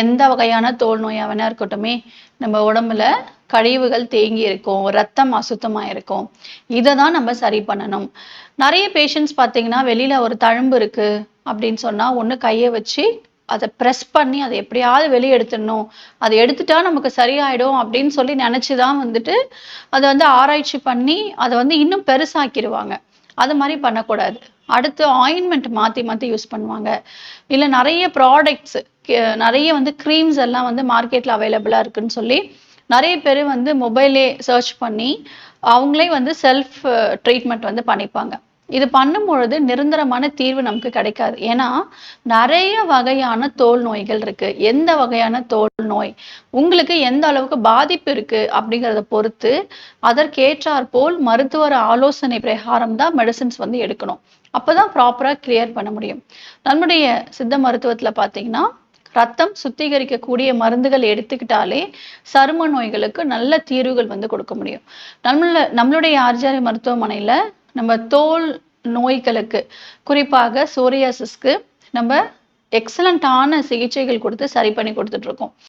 எந்த வகையான தோல் நோயாக வேணா இருக்கட்டுமே நம்ம உடம்புல கழிவுகள் தேங்கி இருக்கும் ரத்தம் அசுத்தமாக இருக்கும் இதை தான் நம்ம சரி பண்ணணும். நிறைய பேஷண்ட்ஸ் பார்த்தீங்கன்னா வெளியில் ஒரு தழும்பு இருக்குது அப்படின்னு சொன்னால் ஒன்று கையை வச்சு அதை ப்ரெஸ் பண்ணி அதை எப்படியாவது வெளியே எடுத்துடணும். அதை எடுத்துட்டா நமக்கு சரியாயிடும் அப்படின்னு சொல்லி நினச்சி தான் வந்துட்டு அதை வந்து ஆராய்ச்சி பண்ணி அதை வந்து இன்னும் பெருசாக்கிடுவாங்க. அது மாதிரி பண்ணக்கூடாது. அடுத்து ஆயின்மெண்ட் மாற்றி மாற்றி யூஸ் பண்ணுவாங்க. இல்லை நிறைய ப்ராடக்ட்ஸு நிறைய வந்து க்ரீம்ஸ் எல்லாம் வந்து மார்க்கெட்டில் அவைலபிளாக இருக்குன்னு சொல்லி நிறைய பேர் வந்து மொபைலே சர்ச் பண்ணி அவங்களே வந்து செல்ஃப் ட்ரீட்மெண்ட் வந்து பண்ணிப்பாங்க. இது பண்ணும் பொழுது நிரந்தரமான தீர்வு நமக்கு கிடைக்காது. ஏன்னா நிறைய வகையான தோல் நோய்கள் இருக்கு. எந்த வகையான தோல் நோய்? உங்களுக்கு எந்த அளவுக்கு பாதிப்பு இருக்கு அப்படிங்கிறத பொறுத்து அதற்கேற்றாற் போல் மருத்துவர் ஆலோசனை பிரகாரம் தான் மெடிசின்ஸ் வந்து எடுக்கணும். அப்பதான் ப்ராப்பராக கிளியர் பண்ண முடியும். நம்முடைய சித்த மருத்துவத்துல பார்த்தீங்கன்னா ரத்தம் சுத்திகரிக்கக்கூடிய மருந்துகள் எடுத்துக்கிட்டாலே சரும நோய்களுக்கு நல்ல தீர்வுகள் வந்து கொடுக்க முடியும். நம்மள நம்மளுடைய ஆர்ஜாரி மருத்துவமனையில் நம்ம தோல் நோய்களுக்கு குறிப்பாக சோரியாசிஸ்க்கு நம்ம எக்ஸலண்ட்டான சிகிச்சைகள் கொடுத்து சரி பண்ணி கொடுத்துட்ருக்கோம்